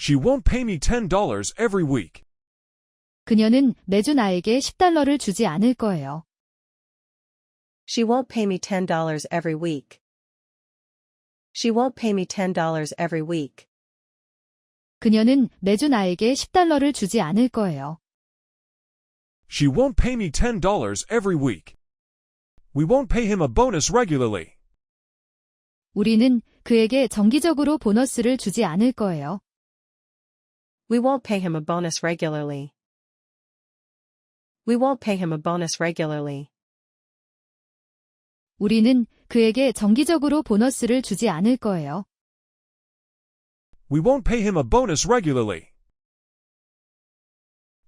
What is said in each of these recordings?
She won't pay me $10 every week. 그녀는 매주 나에게 10달러를 주지 않을 거예요. She won't pay me $10 every week. She won't pay me $10 every week. 그녀는 매주 나에게 10달러를 주지 않을 거예요. She won't pay me $10 every week. We won't pay him a bonus regularly. 우리는 그에게 정기적으로 보너스를 주지 않을 거예요. We won't pay him a bonus regularly. We won't pay him a bonus regularly. 우리는 그에게 정기적으로 보너스를 주지 않을 거예요. We won't pay him a bonus regularly.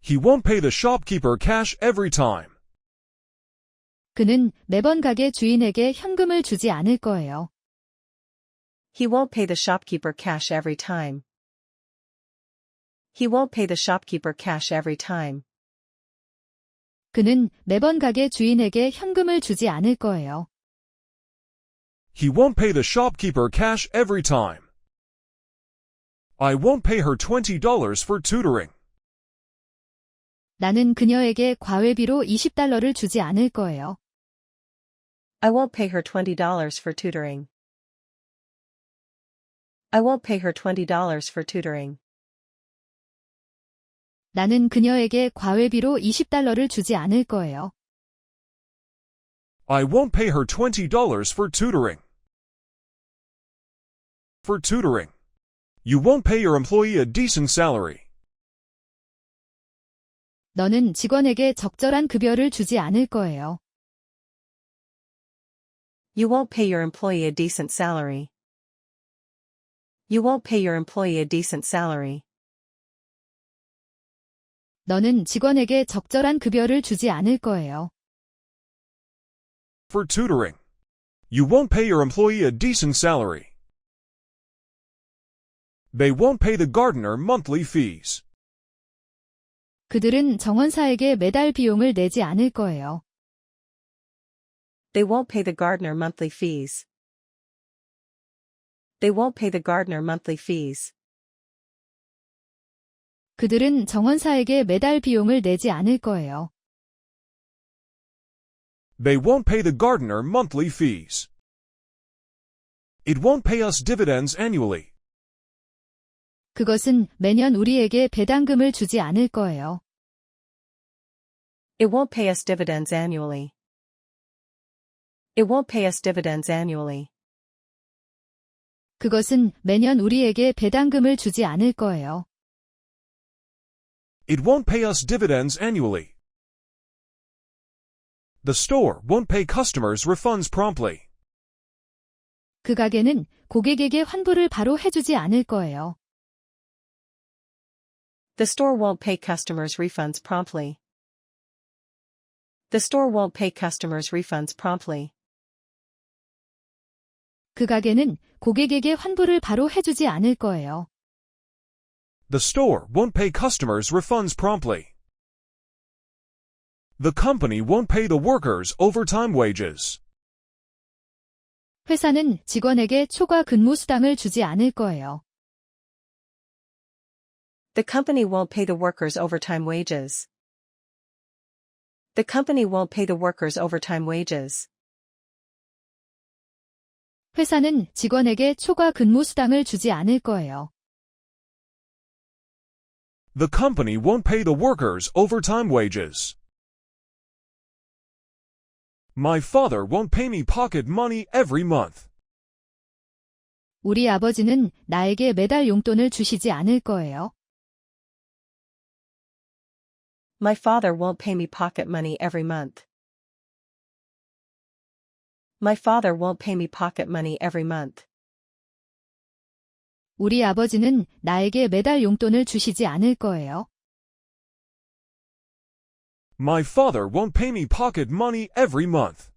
He won't pay the shopkeeper cash every time. 그는 매번 가게 주인에게 현금을 주지 않을 거예요. He won't pay the shopkeeper cash every time. He won't pay the shopkeeper cash every time. 그는 매번 가게 주인에게 현금을 주지 않을 거예요. He won't pay the shopkeeper cash every time. I won't pay her $20 for tutoring. 나는 그녀에게 과외비로 20달러를 주지 않을 거예요. I won't pay her $20 for tutoring. I won't pay her $20 for tutoring. 나는 그녀에게 과외비로 20달러를 주지 않을 거예요. I won't pay her $20 for tutoring. For tutoring. You won't pay your employee a decent salary. 너는 직원에게 적절한 급여를 주지 않을 거예요. You won't pay your employee a decent salary. You won't pay your employee a decent salary. 너는 직원에게 적절한 급여를 주지 않을 거예요. For tutoring. You won't pay your employee a decent salary. They won't pay the gardener monthly fees. 그들은 정원사에게 매달 비용을 내지 않을 거예요. They won't pay the gardener monthly fees. They won't pay the gardener monthly fees. 그들은 정원사에게 매달 비용을 내지 않을 거예요. They won't pay the gardener monthly fees. It won't pay us dividends annually. 그것은 매년 우리에게 배당금을 주지 않을 거예요. It won't pay us dividends annually. It won't pay us dividends annually. 그것은 매년 우리에게 배당금을 주지 않을 거예요. It won't pay us dividends annually. The store won't pay customers refunds promptly. 그 가게는 고객에게 환불을 바로 해주지 않을 거예요. The store won't pay customers refunds promptly. The store won't pay customers refunds promptly. 그 가게는 고객에게 환불을 바로 해주지 않을 거예요. The store won't pay customers refunds promptly. The company won't pay the workers overtime wages. 회사는 직원에게 초과 근무 수당을 주지 않을 거예요. The company won't pay the workers overtime wages. The company won't pay the workers overtime wages. 회사는 직원에게 초과 근무 수당을 주지 않을 거예요. The company won't pay the workers overtime wages. My father won't pay me pocket money every month. 우리 아버지는 나에게 매달 용돈을 주시지 않을 거예요. My father won't pay me pocket money every month. My father won't pay me pocket money every month. 우리 아버지는 나에게 매달 용돈을 주시지 않을 거예요. My father won't pay me pocket money every month.